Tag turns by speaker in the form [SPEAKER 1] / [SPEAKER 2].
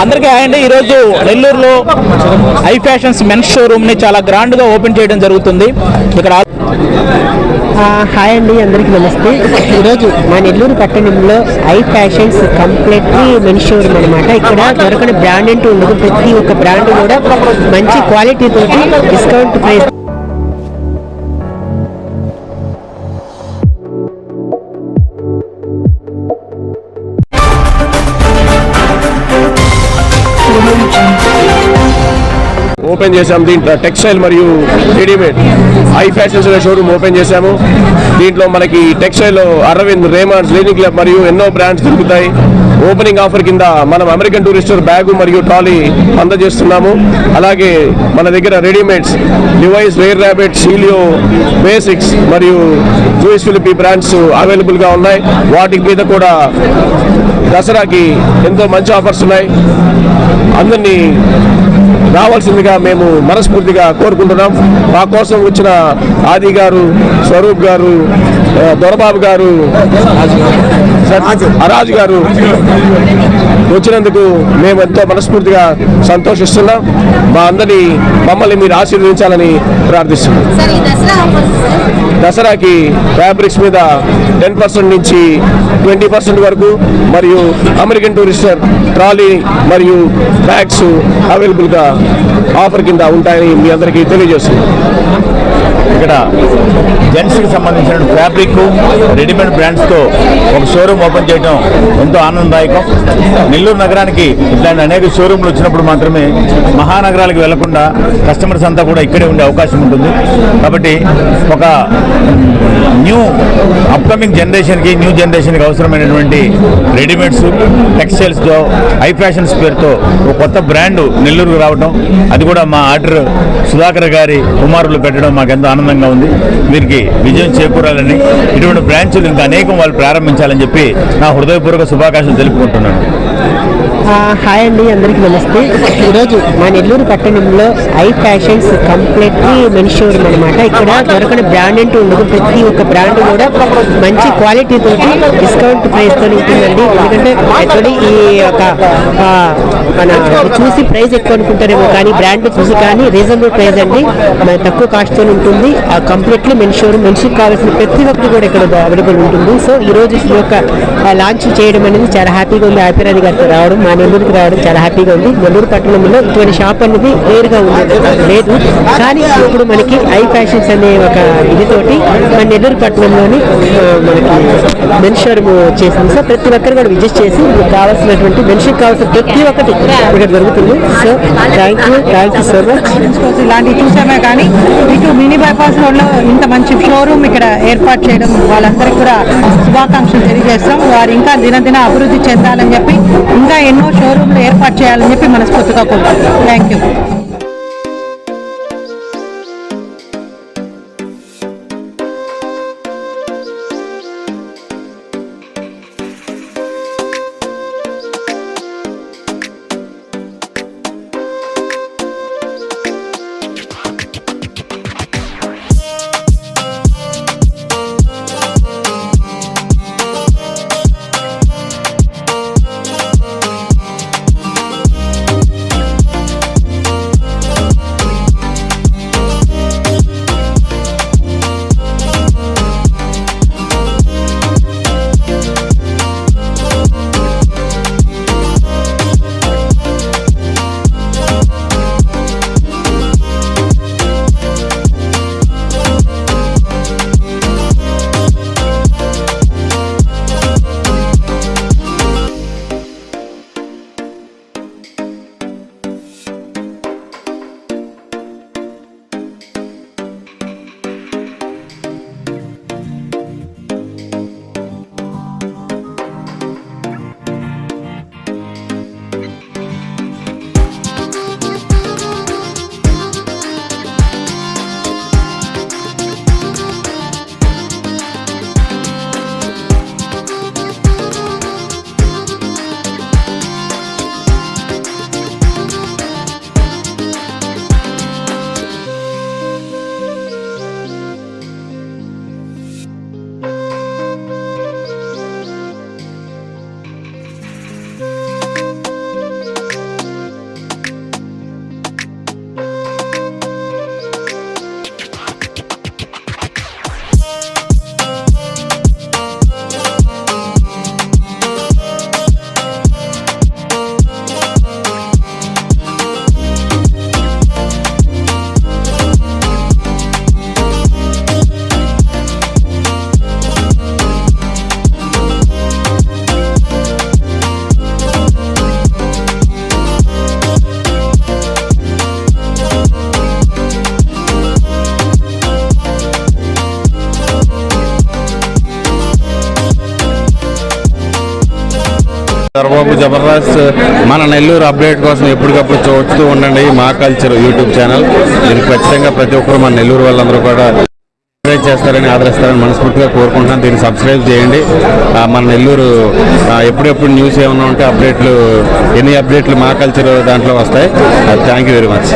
[SPEAKER 1] అందరికీ హాయ్ అండి. ఈరోజు నెల్లూరులో ఐ ఫ్యాషన్స్ మెన్స్ షోరూమ్ని చాలా గ్రాండ్గా ఓపెన్ చేయడం జరుగుతుంది. ఇక్కడ
[SPEAKER 2] హాయ్ అండి అందరికీ నమస్తే. ఈరోజు మా నెల్లూరు పట్టణంలో I fashions completely men showroom అనమాట ఇక్కడ దొరకని బ్రాండ్ అంటూ ఉండదు. ప్రతి ఒక్క బ్రాండ్ కూడా మంచి క్వాలిటీ తోటి డిస్కౌంట్ ప్రైస్
[SPEAKER 3] ఓపెన్ చేశాము దీంట్లో టెక్స్టైల్ మరియు రెడీమేడ్ ఐ ఫ్యాషన్స్ అనే షోరూమ్ ఓపెన్ చేశాము. దీంట్లో మనకి textile Arvind Raymonds Linen Club మరియు ఎన్నో బ్రాండ్స్ దొరుకుతాయి. ఓపెనింగ్ ఆఫర్ కింద మనం అమెరికన్ టూరిస్టర్ బ్యాగు మరియు ట్రాలీ అందజేస్తున్నాము. అలాగే మన దగ్గర రెడీమేడ్స్ డివైస్ వేర్ ర్యాబిట్ సీలియో బేసిక్స్ మరియు జూయిస్ ఫిలిపి బ్రాండ్స్ అవైలబుల్గా ఉన్నాయి. వాటి మీద కూడా దసరాకి ఎంతో మంచి ఆఫర్స్ ఉన్నాయి. అందరినీ రావాల్సిందిగా మేము మనస్ఫూర్తిగా కోరుకుంటున్నాం. మా కోసం వచ్చిన ఆది గారు స్వరూప్ గారు దొరబాబు గారు అరాజు గారు వచ్చినందుకు మేము ఎంతో మనస్ఫూర్తిగా సంతోషిస్తున్నాం. మా అందరినీ మమ్మల్ని మీరు ఆశీర్వదించాలని ప్రార్థిస్తున్నాం. దసరాకి ఫ్యాబ్రిక్స్ మీద టెన్ పర్సెంట్ నుంచి ట్వంటీ పర్సెంట్ వరకు మరియు అమెరికన్ టూరిస్టర్ ట్రాలీ మరియు బ్యాగ్స్ అవైలబుల్గా ఆఫర్ కింద ఉంటాయని మీ అందరికీ తెలియజేస్తున్నాం.
[SPEAKER 4] ఇక్కడ జెంట్స్కి సంబంధించిన ఫ్యాబ్రిక్ రెడీమేడ్ బ్రాండ్స్తో ఒక షోరూమ్ ఓపెన్ చేయడం ఎంతో ఆనందదాయకం. నెల్లూరు నగరానికి ఇట్లాంటి అనేక షోరూమ్లు వచ్చినప్పుడు మాత్రమే మహానగరాలకు వెళ్ళకుండా కస్టమర్స్ అంతా కూడా ఇక్కడే ఉండే అవకాశం ఉంటుంది. కాబట్టి ఒక న్యూ అప్కమింగ్ జనరేషన్కి న్యూ జనరేషన్కి అవసరమైనటువంటి రెడీమేడ్స్ టెక్స్టైల్స్తో హై ఫ్యాషన్స్ పేరుతో ఒక కొత్త బ్రాండ్ నెల్లూరుకు రావడం అది కూడా మా ఆర్డర్ సుధాకర్ గారి కుమారులు పెట్టడం మాకు ఎంతో ఆనందంగా ఉంది. వీరికి విజయం చేకూరాలని ఇటువంటి బ్రాంచులు ఇంకా అనేకం వాళ్ళు ప్రారంభించాలని చెప్పి నా హృదయపూర్వక శుభాకాంక్షలు తెలుపుకుంటున్నాను.
[SPEAKER 2] హాయ్ అండి అందరికీ నమస్తే. ఈరోజు మా నెల్లూరు పట్టణంలో I fashions completely men showroom అనమాట ఇక్కడ దొరకని బ్రాండ్ అంటూ ఉండదు. ప్రతి ఒక్క బ్రాండ్ కూడా మంచి క్వాలిటీ తోటి డిస్కౌంట్ ప్రైస్తో ఉంటుందండి. ఎందుకంటే యాక్చువల్లీ ఈ యొక్క మన చూసి ప్రైస్ ఎక్కువ అనుకుంటారేమో కానీ బ్రాండ్ చూసి కానీ రీజనబుల్ ప్రైస్ అండి. మన తక్కువ కాస్ట్తో ఉంటుంది. కంప్లీట్లీ మెన్ షోరూమ్ మెన్షిప్ కావాల్సిన ప్రతి ఒక్కటి కూడా ఇక్కడ అవైలబుల్ ఉంటుంది. సో ఈ రోజు ఈ యొక్క లాంచ్ చేయడం అనేది చాలా హ్యాపీగా ఉంది. హ్యాపీరాజు గారితో రావడం మా నెల్లూరుకి రావడం చాలా హ్యాపీగా ఉంది. నెల్లూరు పట్టణంలో ఇటువంటి షాప్ అనేది రేరుగా ఉండేది. లేదు. కానీ ఇప్పుడు మనకి ఐ ఫ్యాషన్స్ అనే ఒక ఇదితోటి మన నెల్లూరు పట్టణంలోని మనకి మెన్ షోరూమ్ చేసింది సో ప్రతి ఒక్కరు కూడా విజిట్ చేసి మీకు కావాల్సినటువంటి మెన్షిప్ కావాల్సిన ప్రతి ఒక్కటి ఇక్కడ దొరుకుతుంది. So thank you thank you so much
[SPEAKER 5] ఇలాంటివి చూసామే కానీ ఇటు మినీ బైపాస్ రోడ్లో ఇంత మంచి షోరూమ్ ఇక్కడ ఏర్పాటు చేయడం వాళ్ళందరికీ కూడా శుభాకాంక్షలు తెలియజేస్తాం. వారు ఇంకా దినదిన అభివృద్ధి చెందాలని చెప్పి ఇంకా ఎన్నో షోరూమ్లు ఏర్పాటు చేయాలని చెప్పి మనస్ఫూర్తిగా కోరుకుంటున్నాం. థ్యాంక్ యూ
[SPEAKER 6] చంద్రబాబు జబర్దస్త్ మన నెల్లూరు అప్డేట్ కోసం ఎప్పటికప్పుడు చూస్తూ ఉండండి మా కల్చర్ యూట్యూబ్ ఛానల్. దీనికి ఖచ్చితంగా ప్రతి ఒక్కరు మన నెల్లూరు వాళ్ళందరూ కూడా సబ్స్క్రైబ్ చేస్తారని ఆదరిస్తారని మనస్ఫూర్తిగా కోరుకుంటున్నాను. దీన్ని సబ్స్క్రైబ్ చేయండి. మన నెల్లూరు ఎప్పుడెప్పుడు న్యూస్ ఏమైనా ఉంటే అప్డేట్లు ఎన్ని అప్డేట్లు మా కల్చర్ దాంట్లో వస్తాయి. Thank you very much